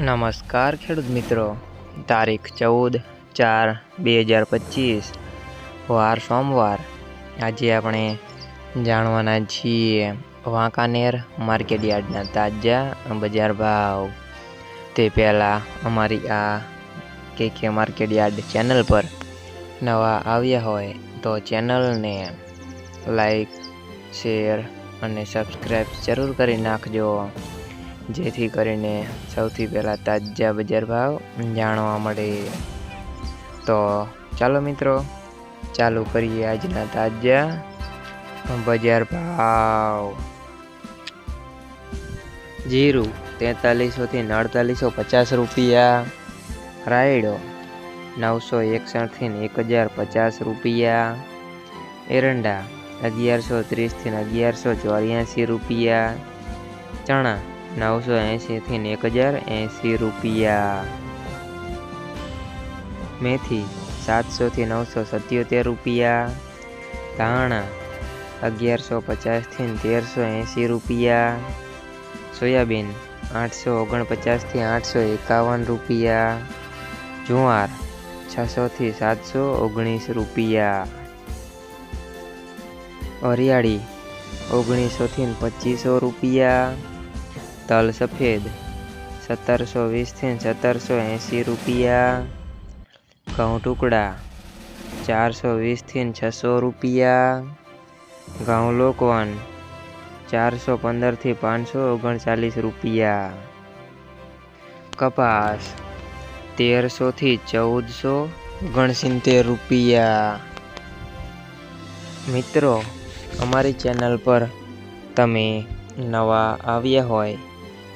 નમસ્કાર ખેડૂત મિત્રો. તારીખ ચૌદ ચાર બે હજાર પચીસ. વાર સોમવાર. આજે આપણે જાણવાના છીએ વાંકાનેર માર્કેટ યાર્ડના તાજા બજાર ભાવ. તે પહેલાં અમારી આ કે કે માર્કેટયાર્ડ ચેનલ પર નવા આવ્યા હોય તો ચેનલને લાઈક, શેર અને સબસ્ક્રાઈબ જરૂર કરી નાખજો. જેથી કરીને સૌથી પહેલાં તાજા બજાર ભાવ જાણવા મળે. તો ચાલો મિત્રો, ચાલુ કરીએ આજના તાજા બજાર ભાવ. જીરું તેતાલીસોથી અડતાલીસો પચાસ રૂપિયા, રાયડો નવસો એકસઠથી એક હજાર પચાસ રૂપિયા, એરંડા અગિયારસો ત્રીસથી અગિયારસો ચોર્યાસી રૂપિયા, ચણા નવસો એંશીથી એક હજાર એંશી રૂપિયા. મેથી સાતસોથી નવસો સત્યોતેર રૂપિયા. ધાણા અગિયારસો પચાસથી તેરસો એંશી રૂપિયા. સોયાબીન આઠસો ઓગણપચાસથી આઠસો એકાવન રૂપિયા. જુવાર છસોથી સાતસો ઓગણીસ રૂપિયા. અરિયાળી ઓગણીસોથી પચીસો રૂપિયા. તલ સફેદ. સત્તરસો વીસથી સત્તરસો એંસી રૂપિયા. ઘઉં ટુકડા. ચારસો વીસથી છસો રૂપિયા. ઘઉં લોકવન. ચારસો પંદરથી પાંચસો ઓગણચાલીસ રૂપિયા. કપાસ. તેરસોથી ચૌદસો ઓગણસિત્તેર રૂપિયા. મિત્રો, અમારી ચેનલ પર તમે નવા આવ્યા હોય